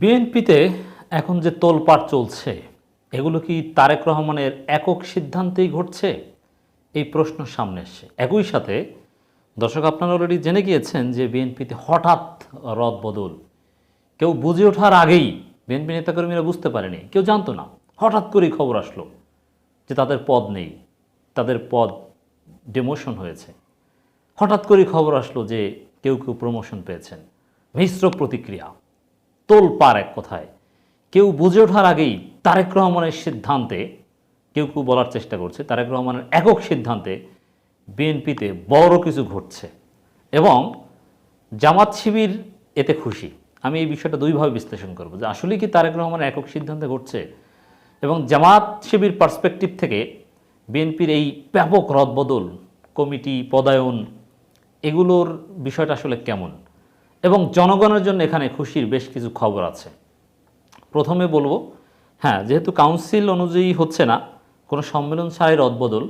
বিএনপিতে এখন যে তোলপাড় চলছে, এগুলো কি তারেক রহমানের একক সিদ্ধান্তেই ঘটছে? এই প্রশ্ন সামনে এসছে। একই সাথে দর্শক, আপনারা অলরেডি জেনে গিয়েছেন যে বিএনপিতে হঠাৎ রদ বদল। কেউ বুঝে ওঠার আগেই বিএনপি নেতাকর্মীরা বুঝতে পারেনি, কেউ জানতো না। হঠাৎ করেই খবর আসলো যে তাদের পদ নেই, তাদের পদ ডিমোশন হয়েছে। হঠাৎ করেই খবর আসলো যে কেউ কেউ প্রমোশন পেয়েছেন। মিশ্র প্রতিক্রিয়া। তোল পার এক কথায়। কেউ বুঝে ওঠার আগেই তারেক রহমানের সিদ্ধান্তে, কেউ কেউ বলার চেষ্টা করছে, তারেক রহমানের একক সিদ্ধান্তে বিএনপিতে বড় কিছু ঘটছে এবং জামাত শিবির এতে খুশি। আমি এই বিষয়টা দুইভাবে বিশ্লেষণ করব যে আসলে কি তারেক রহমানের একক সিদ্ধান্তে ঘটছে এবং জামাত শিবির পার্সপেক্টিভ থেকে বিএনপির এই ব্যাপক রদবদল, কমিটি, পদায়ন, এগুলোর বিষয়টা আসলে কেমন? এবং জনগণের জন্য এখানে খুশির বেশ কিছু খবর আছে। প্রথমে বলব হ্যাঁ যেহেতু কাউন্সিল অনুযায়ী হচ্ছে না, কোনো সম্মেলন ছাড়াই রদবদল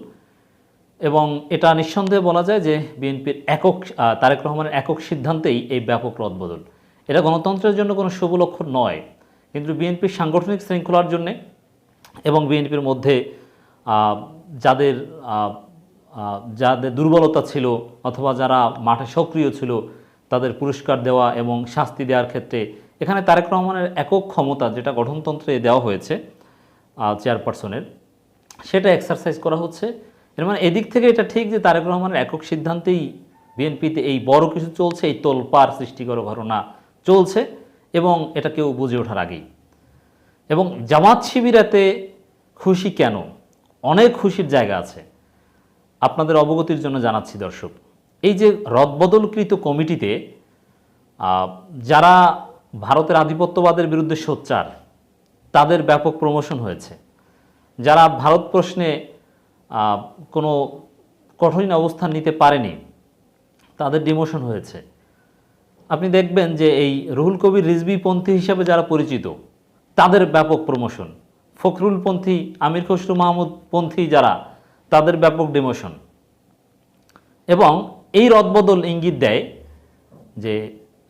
এবং এটা নিঃসন্দেহে বলা যায় যে বিএনপির একক তারেক রহমানের একক সিদ্ধান্তেই এই ব্যাপক রদবদল। এটা গণতন্ত্রের জন্য কোনো শুভ লক্ষণ নয়, কিন্তু বিএনপির সাংগঠনিক শৃঙ্খলার জন্যে এবং বিএনপির মধ্যে যাদের যাদের দুর্বলতা ছিল অথবা যারা মাঠে সক্রিয় ছিল তাদের পুরস্কার দেওয়া এবং শাস্তি দেওয়ার ক্ষেত্রে এখানে তারেক রহমানের একক ক্ষমতা যেটা গঠনতন্ত্রে দেওয়া হয়েছে চেয়ারপারসনের, সেটা এক্সারসাইজ করা হচ্ছে। এর মানে এদিক থেকে এটা ঠিক যে তারেক রহমানের একক সিদ্ধান্তেই বিএনপিতে এই বড় কিছু চলছে, এই তোলপার সৃষ্টিকর ঘটনা চলছে এবং এটা কেউ বুঝে ওঠার আগেই। এবং জামাত শিবিরাতে খুশি কেন? অনেক খুশির জায়গা আছে। আপনাদের অবগতির জন্য জানাচ্ছি দর্শক। এই যে রদবদলকৃত কমিটিতে যারা ভারতের আধিপত্যবাদের বিরুদ্ধে সোচ্চার, তাদের ব্যাপক প্রমোশন হয়েছে। যারা ভারত প্রশ্নে কোনো কঠিন অবস্থান নিতে পারেনি, তাদের ডিমোশন হয়েছে। আপনি দেখবেন যে এই রুহুল কবির রিজবি পন্থী হিসাবে যারা পরিচিত, তাদের ব্যাপক প্রমোশন। ফখরুল পন্থী আমির খসরু মাহমুদ পন্থী যারা, তাদের ব্যাপক ডিমোশন। এবং এই রদবদল ইঙ্গিত দেয় যে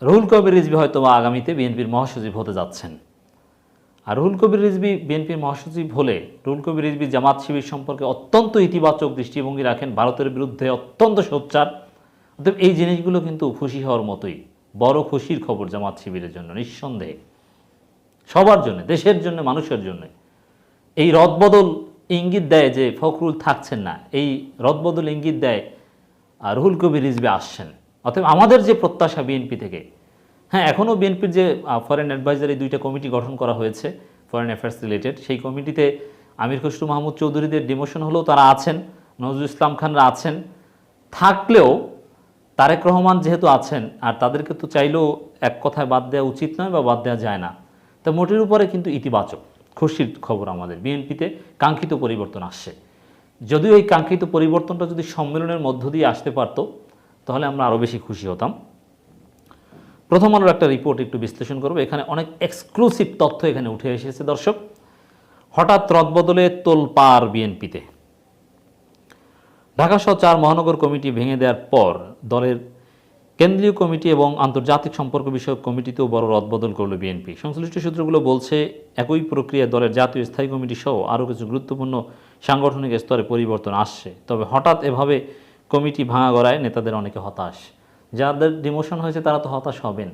রুহুল কবির রিজবি হয়তো আগামীতে বিএনপির মহাসচিব হতে যাচ্ছেন। আর রুহুল কবির রিজবি বিএনপির মহাসচিব হলে রুহুল কবির রিজবি জামাত শিবির সম্পর্কে অত্যন্ত ইতিবাচক দৃষ্টিভঙ্গি রাখেন, ভারতের বিরুদ্ধে অত্যন্ত সোচ্চার। অতএব এই জিনিসগুলো কিন্তু খুশি হওয়ার মতোই, বড় খুশির খবর জামাত শিবিরের জন্য, নিঃসন্দেহে। সবার জন্য, দেশের জন্য, মানুষের জন্য। এই রদবদল ইঙ্গিত দেয় যে ফখরুল থাকছেন না। এই রদবদল ইঙ্গিত দেয় রুহুল কবির রিজবি আসছেন। অতএব আমাদের যে প্রত্যাশা বিএনপি থেকে হ্যাঁ এখনও বিএনপির যে ফরেন অ্যাডভাইজারি দুইটা কমিটি গঠন করা হয়েছে ফরেন অ্যাফেয়ার্স রিলেটেড সেই কমিটিতে আমির খসরু মাহমুদ চৌধুরীদের ডিমোশন হলেও তারা আছেন, নজরুল ইসলাম খানরা আছেন। থাকলেও তারেক রহমান যেহেতু আছেন, আর তাদেরকে তো চাইলেও এক কথায় বাদ দেওয়া উচিত নয় বা বাদ দেওয়া যায় না। তা মোটের উপরে কিন্তু ইতিবাচক, খুশির খবর আমাদের বিএনপিতে, কাঙ্ক্ষিত পরিবর্তন আসছে। যদিও এই কাঙ্ক্ষিত পরিবর্তনটা যদি সম্মেলনের মধ্য দিয়ে আসতে পারত, তাহলে আমরা আরও বেশি খুশি হতাম। প্রথম আলোর একটা রিপোর্ট একটু বিশ্লেষণ করব। এখানে অনেক এক্সক্লুসিভ তথ্য এখানে উঠে এসেছে, দর্শক। হঠাৎ রদবদলে তোলপার বিএনপিতে। ঢাকা সহ চার মহানগর কমিটি ভেঙে দেওয়ার পর দলের কেন্দ্রীয় কমিটি এবং আন্তর্জাতিক সম্পর্ক বিষয়ক কমিটিতেও বড় রদবদল করল বিএনপি। সংশ্লিষ্ট সূত্রগুলো বলছে, একই প্রক্রিয়া দলের জাতীয় স্থায়ী কমিটি সহ আরও কিছু গুরুত্বপূর্ণ সাংগঠনিক স্তরে পরিবর্তন আসছে। তবে হঠাৎ এভাবে কমিটি ভাঙা গড়ায় নেতাদের অনেকে হতাশ। যাদের ডিমোশন হয়েছে তারা তো হতাশ হবেন।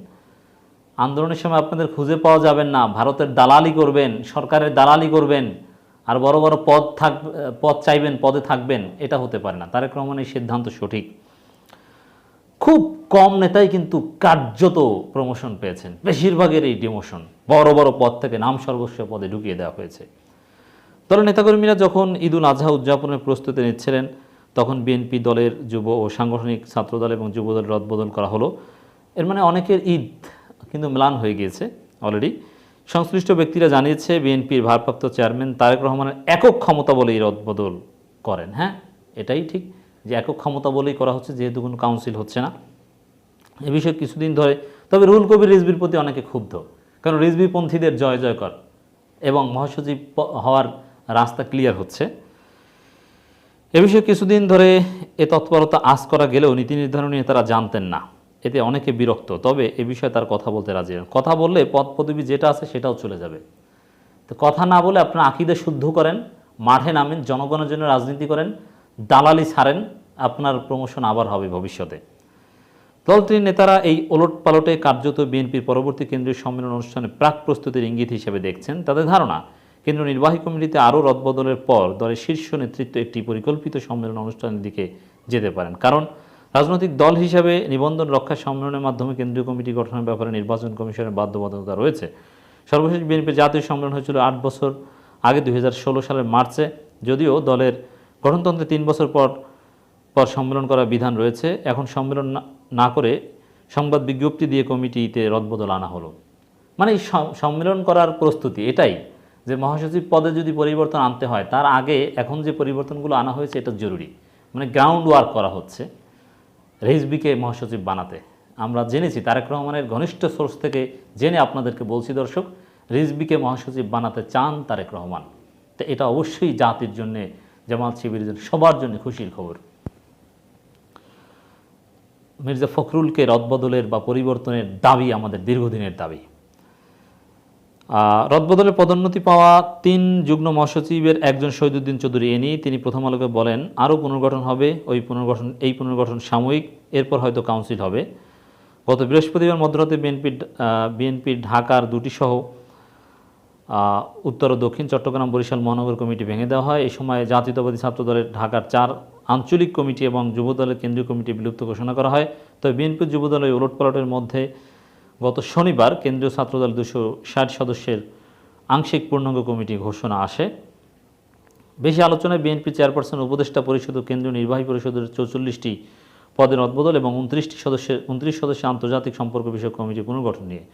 আন্দোলনের সময় আপনাদের খুঁজে পাওয়া যাবেন না। ভারতের দালালি করবেন, সরকারের দালালি করবেন, আর বড় বড় পদ থাক, পদ চাইবেন, পদে থাকবেন, এটা হতে পারে না। তারেক রহমানের সিদ্ধান্ত সঠিক। খুব কম নেতাই কিন্তু কার্যত প্রমোশন পেয়েছেন। বেশিরভাগের এই ডিমোশন বড় বড় পদ থেকে নাম সর্বস্ব পদে ঢুকিয়ে দেওয়া হয়েছে। দলের নেতাকর্মীরা যখন ঈদুল আজহা উদযাপনের প্রস্তুতি নিচ্ছিলেন, তখন বিএনপি দলের যুব ও সাংগঠনিক ছাত্রদল এবং যুবদল রদবদল করা হলো। এর মানে অনেকের ঈদ কিন্তু ম্লান হয়ে গিয়েছে অলরেডি সংশ্লিষ্ট ব্যক্তিরা জানিয়েছে, বিএনপির ভারপ্রাপ্ত চেয়ারম্যান তারেক রহমানের একক ক্ষমতা বলে এই রদবদল করেন। হ্যাঁ এটাই ঠিক। যে একক ক্ষমতা বলেই করা হচ্ছে, যেহেতু কোনো কাউন্সিল হচ্ছে না। এ বিষয়ে কিছুদিন ধরে, তবে রুহুল কবির রিজবির প্রতি অনেকে ক্ষুব্ধ। কারণ রিজবি পন্থীদের জয় জয়কর এবং মহাসচিব হওয়ার রাস্তা ক্লিয়ার হচ্ছে। এ বিষয়ে কিছুদিন ধরে এ তৎপরতা আজ করা গেলেও নীতি নির্ধারণ নিয়ে তারা জানতেন না। এতে অনেকে বিরক্ত। তবে এ বিষয়ে তার কথা বলতে রাজি নন। কথা বললে পদ পদবি যেটা আছে সেটাও চলে যাবে। তো কথা না বলে আপনার আকিদে শুদ্ধ করেন, মাঠে নামেন, জনগণের জন্য রাজনীতি করেন দালালি ছাড়েন, আপনার প্রমোশন আবার হবে ভবিষ্যতে। দলটির নেতারা এই ওলট পালটে কার্যত বিএনপির পরবর্তী কেন্দ্রীয় সম্মেলন অনুষ্ঠানে প্রাক প্রস্তুতির ইঙ্গিত হিসেবে দেখছেন তাদের ধারণা। কেন্দ্র নির্বাহী কমিটিতে আরও রদবদলের পর দলের শীর্ষ নেতৃত্ব একটি পরিকল্পিত সম্মেলন অনুষ্ঠানের দিকে যেতে পারেন। কারণ রাজনৈতিক দল হিসাবে নিবন্ধন রক্ষা সম্মেলনের মাধ্যমে কেন্দ্রীয় কমিটি গঠনের ব্যাপারে নির্বাচন কমিশনের বাধ্যবাধকতা রয়েছে। সর্বশেষ বিএনপির জাতীয় সম্মেলন হয়েছিল আট বছর আগে দুই হাজার ষোলো সালের মার্চে, যদিও দলের গঠনতন্ত্রে তিন বছর পর পর সম্মেলন করার বিধান রয়েছে। এখন সম্মেলন না- করে সংবাদ বিজ্ঞপ্তি দিয়ে কমিটিতে রদবদল আনা হলো। মানে সম্মেলন করার প্রস্তুতি এটাই যে মহাসচিব পদে যদি পরিবর্তন আনতে হয়, তার আগে এখন যে পরিবর্তনগুলো আনা হয়েছে এটা জরুরি। মানে গ্রাউন্ড ওয়ার্ক করা হচ্ছে রেজবিকে মহাসচিব বানাতে। আমরা জেনেছি তারেক রহমানের ঘনিষ্ঠ সোর্স থেকে জেনে আপনাদেরকে বলছি, দর্শক রিজবিকে মহাসচিব বানাতে চান তারেক রহমান। তো এটা অবশ্যই জাতির জন্যে জামাত জন্য সবার জন্য খুশির খবর। মির্জা ফখরুলকে রদবদলের বা পরিবর্তনের দাবি আমাদের দীর্ঘদিনের দাবি। আহ, রদবদলে পদোন্নতি পাওয়া তিন যুগ্ম মহাসচিবের একজন শহীদুদ্দিন চৌধুরী এনি তিনি প্রথম আলোকে বলেন আরও পুনর্গঠন হবে ওই পুনর্গঠন এই পুনর্গঠন সাময়িক এরপর হয়তো কাউন্সিল হবে। গত বৃহস্পতিবার মধ্যরাতে বিএনপির বিএনপির ঢাকার দুটি সহ উত্তর ও দক্ষিণ চট্টগ্রাম বরিশাল মহানগর কমিটি ভেঙে দেওয়া হয়। এই সময় জাতীয়তাবাদী ছাত্র দলের ঢাকার চার আঞ্চলিক কমিটি এবং যুবদলের কেন্দ্রীয় কমিটি বিলুপ্ত ঘোষণা করা হয়। তবে বিএনপির যুবদলের ওলটপালটের মধ্যে গত শনিবার কেন্দ্রীয় ছাত্রদল দুশো ষাট সদস্যের আংশিক পূর্ণাঙ্গ কমিটি ঘোষণা আসে। বেশি আলোচনায় বিএনপি চেয়ারপারসন, উপদেষ্টা পরিষদ ও কেন্দ্রীয় নির্বাহী পরিষদের চৌচল্লিশটি পদের অদবদল এবং উনত্রিশটি সদস্যের, উনত্রিশ সদস্যের আন্তর্জাতিক সম্পর্ক বিষয়ক কমিটি পুনর্গঠন নিয়ে।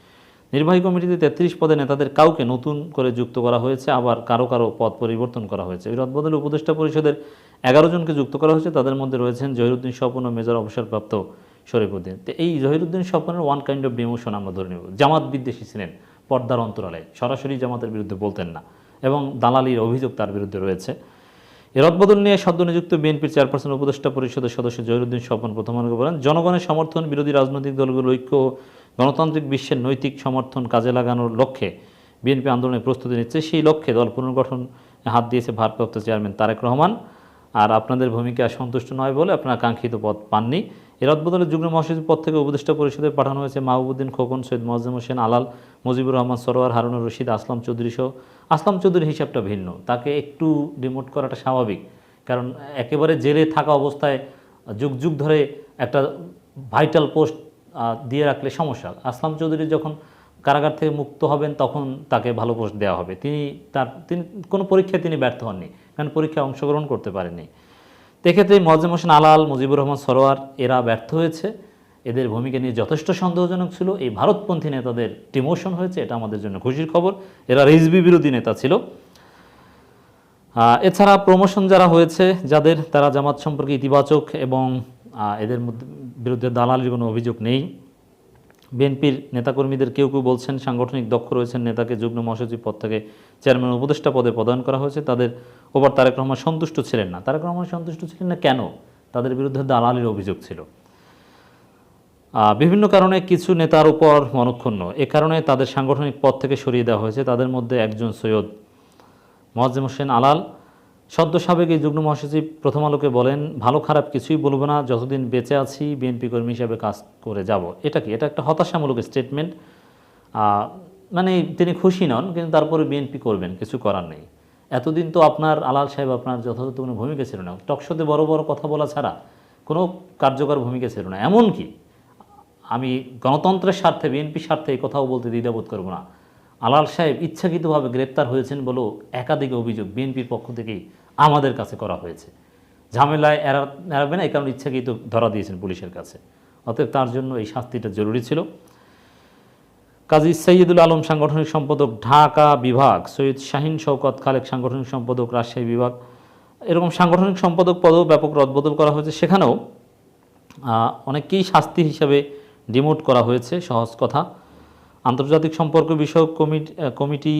নির্বাহী কমিটিতে তেত্রিশ পদে নেতাদের কাউকে নতুন করে যুক্ত করা হয়েছে, আবার কারও কারও পদ পরিবর্তন করা হয়েছে। এই রদবদলে উপদেষ্টা পরিষদের এগারো জনকে যুক্ত করা হয়েছে। তাদের মধ্যে রয়েছেন জহিরুদ্দিন স্বপন ও মেজর অবসরপ্রাপ্ত শরীফুদ্দিন। তো এই জহিরুদ্দিন স্বপনের ওয়ান কাইন্ড অফ ডিমোশন আমরা ধরে নেব। জামাত বিদ্বেষী ছিলেন পর্দার অন্তরালে। সরাসরি জামাতের বিরুদ্ধে বলতেন না। এবং দালালির অভিযোগ তার বিরুদ্ধে রয়েছে। এ রদবদল নিয়ে সদ্য নিযুক্ত বিএনপির চেয়ারপারসন উপদেষ্টা পরিষদের সদস্য জহিরুদ্দিন স্বপন প্রথম বলেন, জনগণের সমর্থন বিরোধী রাজনৈতিক দলগুলোর ঐক্য গণতান্ত্রিক বিশ্বের নৈতিক সমর্থন কাজে লাগানোর লক্ষ্যে বিএনপি আন্দোলনের প্রস্তুতি নিচ্ছে। সেই লক্ষ্যে দল পুনর্গঠন হাত দিয়েছে ভারপ্রাপ্ত চেয়ারম্যান তারেক রহমান। আর আপনাদের ভূমিকা সন্তুষ্ট নয় বলে আপনারা কাঙ্ক্ষিত পদ পাননি। এর অদবদলে যুগ্ম মহাসচিব পদ থেকে উপদেষ্টা পরিষদে পাঠানো হয়েছে মাহবুবুদ্দিন খোকন, সৈয়দ মোয়াজ্জেম হোসেন আলাল, মুজিবুর রহমান সরোয়ার, হারুনুর রশিদ, আসলাম চৌধুরী সহ। আসলাম চৌধুরীর হিসাবটা ভিন্ন। তাকে একটু ডিমোট করাটা স্বাভাবিক। কারণ একেবারে জেলে থাকা অবস্থায় যুগ যুগ ধরে একটা ভাইটাল পোস্ট দিয়ে রাখলে সমস্যা। আসলাম চৌধুরী যখন কারাগার থেকে মুক্ত হবেন তখন তাকে ভালো পোস্ট দেওয়া হবে। তিনি তার, তিনি কোনো পরীক্ষায় তিনি ব্যর্থ হননি, কারণ পরীক্ষায় অংশগ্রহণ করতে পারেননি। তো এক্ষেত্রে মজেম হোসেন আলাল, মুজিবুর রহমান সরোয়ার, এরা ব্যর্থ হয়েছে। এদের ভূমিকা নিয়ে যথেষ্ট সন্দেহজনক ছিল। এই ভারতপন্থী নেতাদের ডিমোশন হয়েছে, এটা আমাদের জন্য খুশির খবর। এরা রিজবি বিরোধী নেতা ছিল। এছাড়া প্রমোশন যারা হয়েছে, যাদের, তারা জামাত সম্পর্কে ইতিবাচক এবং এদের মধ্যে বিরুদ্ধে দালালির কোনো অভিযোগ নেই। বিএনপির নেতাকর্মীদের কেউ কেউ বলছেন, সাংগঠনিক দক্ষ রয়েছেন নেতাকে যুগ্ম মহাসচিব পদ থেকে চেয়ারম্যান উপদেষ্টা পদে প্রদান করা হয়েছে। তাদের ওপর তারেক রহমান সন্তুষ্ট ছিলেন না। তারেক রহমান সন্তুষ্ট ছিলেন না কেন? তাদের বিরুদ্ধে দালালির অভিযোগ ছিল। বিভিন্ন কারণে কিছু নেতার উপর মনক্ষুণ্ণ। এ কারণে তাদের সাংগঠনিক পদ থেকে সরিয়ে দেওয়া হয়েছে। তাদের মধ্যে একজন সৈয়দ মোয়াজ্জেম হোসেন আলাল সদ্য সাবেক এই যুগ্ম মহাসচিব প্রথম আলোকে বলেন, ভালো খারাপ কিছুই বলব না, যতদিন বেঁচে আছি, বিএনপি কর্মী হিসাবে কাজ করে যাব। এটা কি? এটা একটা হতাশামূলক স্টেটমেন্ট মানে তিনি খুশি নন, কিন্তু তারপরে বিএনপি করবেন, কিছু করার নেই। এতদিন তো আপনার, আলাল সাহেব আপনার যথাযথ কোনো ভূমিকা ছিল না। টকশোতে বড় বড় কথা বলা ছাড়া কোনো কার্যকর ভূমিকা ছিল না। এমনকি আমি গণতন্ত্রের স্বার্থে, বিএনপির স্বার্থে এই কথাও বলতে দ্বিধাবোধ করব না। আলাল সাহেব ইচ্ছাকৃতভাবে গ্রেপ্তার হয়েছেন বলেও একাধিক অভিযোগ বিএনপির পক্ষ থেকেই আমাদের কাছে করা হয়েছে। ঝামেলায় এড়া এড়াবে না, এই কারণে ইচ্ছাকৃত ধরা দিয়েছেন পুলিশের কাছে। অতএব তার জন্য এই শাস্তিটা জরুরি ছিল। কাজী সৈয়দুল আলম সাংগঠনিক সম্পাদক, ঢাকা বিভাগ, সৈয়দ শাহিন শওকত খালেক সাংগঠনিক সম্পাদক, রাজশাহী বিভাগ। এরকম সাংগঠনিক সম্পাদক পদেও ব্যাপক রদবদল করা হয়েছে। সেখানেও অনেককেই শাস্তি হিসাবে ডিমোট করা হয়েছে, সহজ কথা। আন্তর্জাতিক সম্পর্ক বিষয়ক কমিটি কমিটি,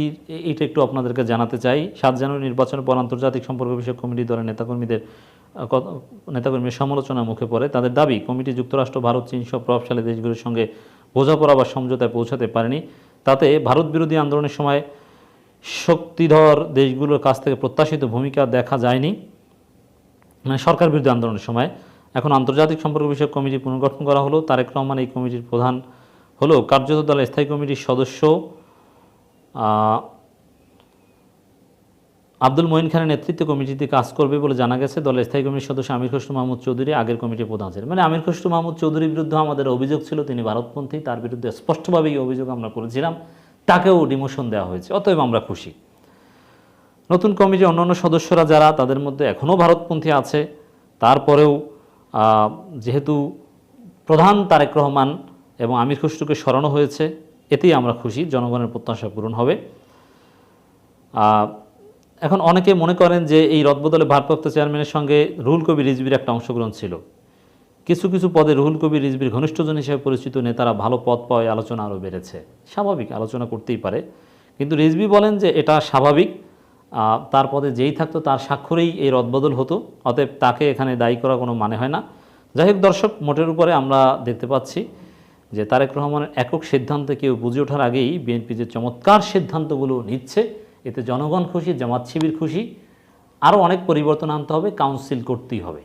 এটা একটু আপনাদেরকে জানাতে চাই। সাত জানুয়ারি নির্বাচনের পর আন্তর্জাতিক সম্পর্ক বিষয়ক কমিটি দলের নেতাকর্মীদের নেতাকর্মীর সমালোচনার মুখে পড়ে। তাদের দাবি, কমিটি যুক্তরাষ্ট্র, ভারত, চীন সব প্রভাবশালী দেশগুলোর সঙ্গে বোঝাপড়া বা সমঝোতায় পৌঁছাতে পারেনি। তাতে ভারত বিরোধী আন্দোলনের সময় শক্তিধর দেশগুলোর কাছ থেকে প্রত্যাশিত ভূমিকা দেখা যায়নি। মানে সরকার বিরোধী আন্দোলনের সময়। এখন আন্তর্জাতিক সম্পর্ক বিষয়ক কমিটি পুনর্গঠন করা হলো। তারেক রহমান এই কমিটির প্রধান হলো কার্যত দলের স্থায়ী কমিটির সদস্য আব্দুল মঈন খানের নেতৃত্বে কমিটিতে কাজ করবে বলে জানা গেছে। দলের স্থায়ী কমিটির সদস্য আমির খসরু মাহমুদ চৌধুরী আগের কমিটির প্রধান ছিলেন। মানে আমির খসরু মাহমুদ চৌধুরীর বিরুদ্ধে আমাদের অভিযোগ ছিল, তিনি ভারতপন্থী, তার বিরুদ্ধে স্পষ্টভাবে এই অভিযোগ আমরা করেছিলাম। তাকেও ডিমোশন দেওয়া হয়েছে, অতএব আমরা খুশি। নতুন কমিটির অন্যান্য সদস্যরা যারা, তাদের মধ্যে এখনও ভারতপন্থী আছে। তারপরেও যেহেতু প্রধান তারেক রহমান এবং আমির খসরুকে সরানো হয়েছে। এতেই আমরা খুশি, জনগণের প্রত্যাশা পূরণ হবে। এখন অনেকে মনে করেন যে এই রদবদলে ভারপ্রাপ্ত চেয়ারম্যানের সঙ্গে রুহুল কবি রিজবির একটা অংশগ্রহণ ছিল। কিছু কিছু পদে রুহুল কবি রিজবির ঘনিষ্ঠজন হিসেবে পরিচিত নেতারা ভালো পদ পাওয়ায় আলোচনা আরও বেড়েছে। স্বাভাবিক, আলোচনা করতেই পারে। কিন্তু রিজবি বলেন যে এটা স্বাভাবিক। তার পদে যেই থাকতো তার স্বাক্ষরেই এই রদবদল হতো। অতএব তাকে এখানে দায়ী করা কোনো মানে হয় না। যাই হোক, দর্শক, মোটের উপরে আমরা দেখতে পাচ্ছি যে তারেক রহমানের একক সিদ্ধান্ত কেউ বুঝে ওঠার আগেই বিএনপি যে চমৎকার সিদ্ধান্তগুলো নিচ্ছে, এতে জনগণ খুশি, জামাত শিবির খুশি আরও অনেক পরিবর্তন আনতে হবে কাউন্সিল করতেই হবে।